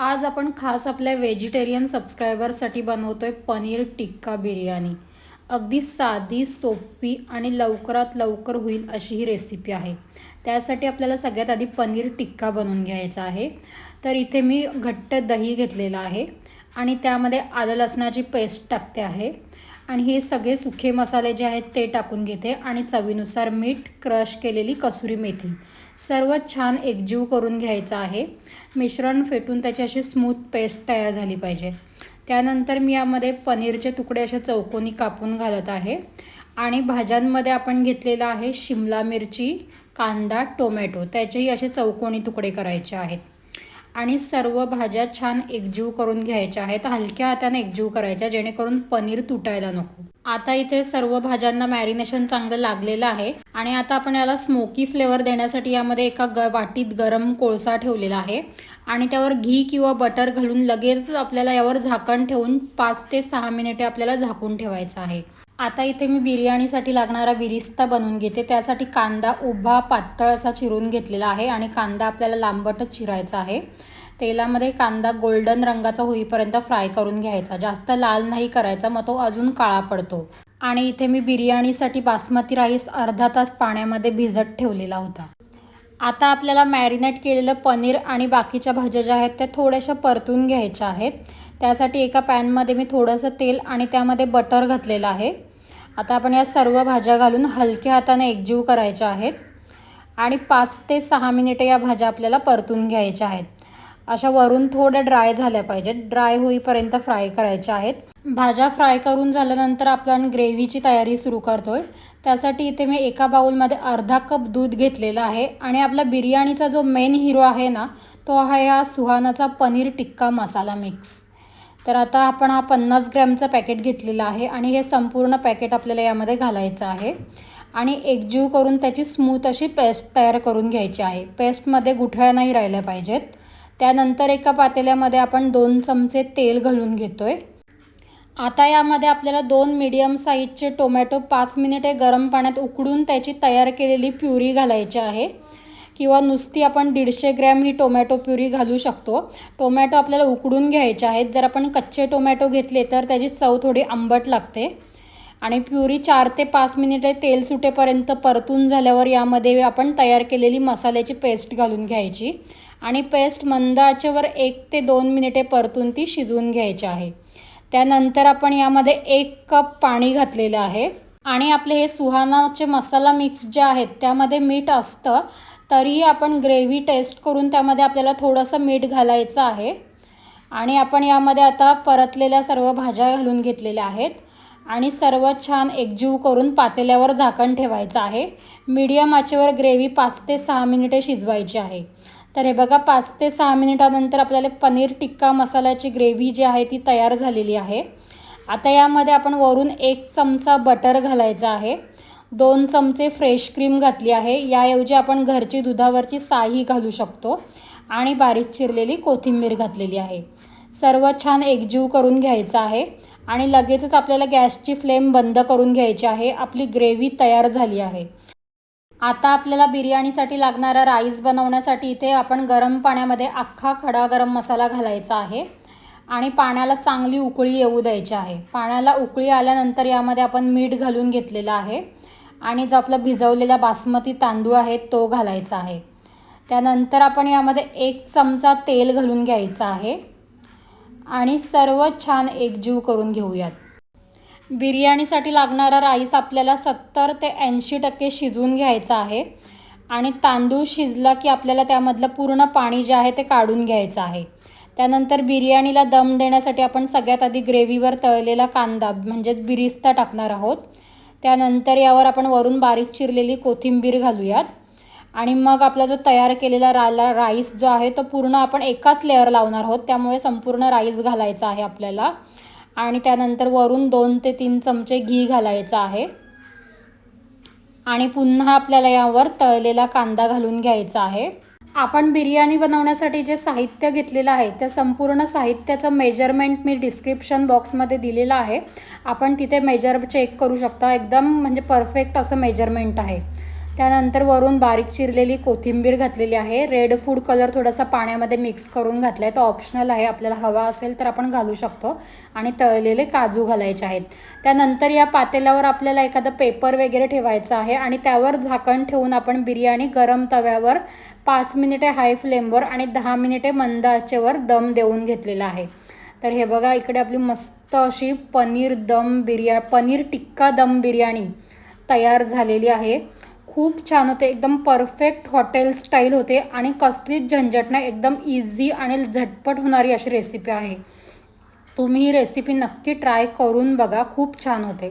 आज आपण खास आपल्या व्हेजिटेरियन सबस्क्रायबरसाठी आहे पनीर टिक्का बिर्याणी. अगदी साधी सोपी आणि लवकरात लवकर होईल अशी ही रेसिपी आहे. त्यासाठी आपल्याला सगळ्यात आधी पनीर टिक्का बनवून घ्यायचा आहे. तर इथे मी घट्ट दही घेतलेलं आहे आणि त्यामध्ये आलं लसणाची पेस्ट टाकते आहे. आणि हे सगळे सुखे मसाले जे आहेत ते टाकून घेते आणि चवीनुसार मीठ क्रश केलेली कसुरी मेथी. सर्व छान एकजीव करून घ्यायचं आहे. मिश्रण फेटून त्याची अशी स्मूथ पेस्ट तयार झाली पाहिजे. त्यानंतर मी यामध्ये पनीरचे तुकडे असे चौकोनी कापून घालत आहे. आणि भाज्यांमध्ये आपण घेतलेला आहे शिमला मिरची कांदा टोमॅटो. त्याचेही असे चौकोनी तुकडे करायचे आहेत. आणि सर्व भाज्या छान एकजीव करून घ्यायच्या आहेत. हलक्या हाताने एकजीव करायच्या जेणेकरून पनीर तुटायला नको. आता इथे सर्व भाज्यांना मॅरिनेशन चांगलं लागलेलं आहे. आणि आता आपण याला स्मोकी फ्लेवर देण्यासाठी यामध्ये एका ग वाटीत गरम कोळसा ठेवलेला आहे. आणि त्यावर घी किंवा बटर घालून लगेच आपल्याला यावर झाकण ठेवून पाच ते सहा मिनिटे आपल्याला झाकून ठेवायचं आहे. आता इथे मी बिर्याणीसाठी लागणारा बिरिस्ता बनवून घेते. त्यासाठी कांदा उभा पातळ असा चिरून घेतलेला आहे आणि कांदा आपल्याला लांबटच चिरायचा आहे. तेलामध्ये कांदा गोल्डन रंगाचा होईपर्यंत फ्राय करून घ्यायचा. जास्त लाल नाही करायचा मग तो अजून काळा पडतो. आणि इथे मी बिर्याणीसाठी बासमती राईस अर्धा तास पाण्यामध्ये भिजत ठेवलेला होता. आता आपल्याला मॅरिनेट केलेलं पनीर आणि बाकीच्या भाज्या ज्या आहेत त्या थोड्याशा परतून घ्यायच्या आहेत. त्यासाठी एका पॅनमध्ये मी थोडंसं तेल आणि त्यामध्ये बटर घातलेलं आहे. आता आपण या सर्व भाज्या घालून हलक्या हाताने एकजीव करायच्या आहेत. आणि पाच ते सहा मिनिटे या भाज्या आपल्याला परतून घ्यायच्या आहेत. अशा वरून थोड्या ड्राय झाल्या पाहिजेत. ड्राय होईपर्यंत फ्राय करायच्या आहेत. भाज्या फ्राय करून झाल्यानंतर आपण ग्रेव्हीची तयारी सुरू करतो आहे त्यासाठी इथे मी एका बाऊलमध्ये अर्धा कप दूध घेतलेला आहे. आणि आपला बिर्याणीचा जो मेन हिरो आहे ना तो आहे हा सुहानाचा पनीर टिक्का मसाला मिक्स तर आता आपण हा पन्नास ग्रॅमचं पॅकेट घेतलेलं आहे आणि हे संपूर्ण पॅकेट आपल्याला यामध्ये घालायचं आहे. आणि एकजीव करून त्याची स्मूथ अशी पेस्ट तयार करून घ्यायची आहे. पेस्टमध्ये गुठळ्या नाही राहिल्या पाहिजेत. त्यानंतर एका पातेल्यामध्ये आपण दोन चमचे तेल घालून घेतो आहे आता यामध्ये आपल्याला दोन मीडियम साईजचे टोमॅटो पाच मिनिटे गरम पाण्यात उकडून त्याची तयार केलेली प्युरी घालायची आहे. किंवा नुसती आपण दीडशे ग्रॅम ही टोमॅटो प्युरी घालू शकतो. टोमॅटो आपल्याला उकडून घ्यायचे आहेत. जर आपण कच्चे टोमॅटो घेतले तर त्याची चव थोडी आंबट लागते. आणि प्युरी चार ते पाच मिनिटे तेल सुटेपर्यंत परतून झाल्यावर यामध्ये आपण तयार केलेली मसाल्याची पेस्ट घालून घ्यायची. आणि पेस्ट मंदाच्यावर एक ते दोन मिनिटे परतून ती शिजवून घ्यायची आहे. त्यानंतर आपण यामध्ये एक कप पाणी घातलेलं आहे. आणि आपले हे सुहानाचे मसाला मिक्स जे आहेत त्यामध्ये मीठ असतं तरीही आपण ग्रेव्ही टेस्ट करून त्यामध्ये आपल्याला थोडंसं मीठ घालायचं आहे. आणि आपण यामध्ये आता परतलेल्या सर्व भाज्या घालून घेतलेल्या आहेत. आणि सर्व छान एकजीव करून पातेल्यावर झाकण ठेवायचं आहे. मीडियम आचेवर ग्रेव्ही पाच ते सहा मिनिटे शिजवायची आहे. तर हे बघा पाच ते सहा मिनिटानंतर आपल्याला पनीर टिक्का मसाल्याची ग्रेव्ही जी आहे ती तयार झालेली आहे. आता यामध्ये आपण वरून एक चमचा बटर घालायचा आहे. दोन चमचे फ्रेश क्रीम घातली आहे. याऐवजी आपण घरची दुधावरची साही घालू शकतो आणि बारीक चिरलेली कोथिंबीर घातलेली आहे. सर्व छान एकजीव करून घ्यायचं आहे आणि लगेचच आपल्याला गॅसची फ्लेम बंद करून घ्यायची आहे. आपली ग्रेव्ही तयार झाली आहे. आता आपल्याला बिर्याणीसाठी लागणारा राईस बनवण्यासाठी इथे आपण गरम पाण्यामध्ये अख्खा खडा गरम मसाला घालायचा आहे. आणि पाण्याला चांगली उकळी येऊ द्यायची आहे. पाण्याला उकळी आल्यानंतर यामध्ये आपण मीठ घालून घेतलेलं आहे. आणि जो आपला भिजवलेला बासमती तांदूळ आहे तो घालायचा आहे. त्यानंतर आपण यामध्ये एक चमचा तेल घालून घ्यायचा आहे. आणि सर्व छान एकजीव करून घेऊयात. बिर्याणीसाठी लागणारा राईस आपल्याला सत्तर ते ऐंशी टक्के शिजवून घ्यायचा आहे. आणि तांदूळ शिजला की आपल्याला त्यामधलं पूर्ण पाणी जे आहे ते काढून घ्यायचं आहे. त्यानंतर बिर्याणीला दम देण्यासाठी आपण सगळ्यात आधी ग्रेव्हीवर तळलेला कांदा म्हणजेच बिरिस्ता टाकणार आहोत. त्यानंतर यावर आपण वरून बारीक चिरलेली कोथिंबीर घालूयात. आणि मग आपला जो तयार केलेला राला राईस जो आहे तो पूर्ण आपण एकाच लेअर लावणार आहोत. त्यामुळे संपूर्ण राईस घालायचा आहे आपल्याला. आणि त्यानंतर वरून दोन ते तीन चमचे घी घालायचं आहे. आणि पुन्हा आपल्याला यावर तळलेला कांदा घालून घ्यायचा आहे. आपण बिर्याणी बनवण्यासाठी जे साहित्य घेतलेलं आहे त्या संपूर्ण साहित्याचं मेजरमेंट मी डिस्क्रिप्शन बॉक्समध्ये दिलेलं आहे. आपण तिथे मेजर चेक करू शकता. एकदम म्हणजे परफेक्ट असं मेजरमेंट आहे. त्यानंतर वरून बारीक चिरलेली कोथिंबीर घातलेली आहे. रेड फूड कलर थोडासा पाण्यामध्ये मिक्स करून घातला आहे तो ऑप्शनल आहे. आपल्याला हवा असेल तर आपण घालू शकतो. आणि तळलेले काजू घालायचे आहेत. त्यानंतर या पातेल्यावर आपल्याला एखादं पेपर वगैरे ठेवायचं आहे. आणि त्यावर झाकण ठेवून आपण बिर्याणी गरम तव्यावर पाच मिनिटे हाय फ्लेमवर आणि दहा मिनिटे मंद आचेवर दम देऊन घेतलेला आहे. तर हे बघा इकडे आपली मस्त अशी पनीर दम बिर्या पनीर टिक्का दम बिर्याणी तयार झालेली आहे. खूप छान होते. एकदम परफेक्ट हॉटेल स्टाईल होते आणि कसलीच झंझट नाही. एकदम इझी आणि झटपट होणारी अशी रेसिपी आहे. तुम्ही ही रेसिपी नक्की ट्राय करून बघा. खूप छान होते.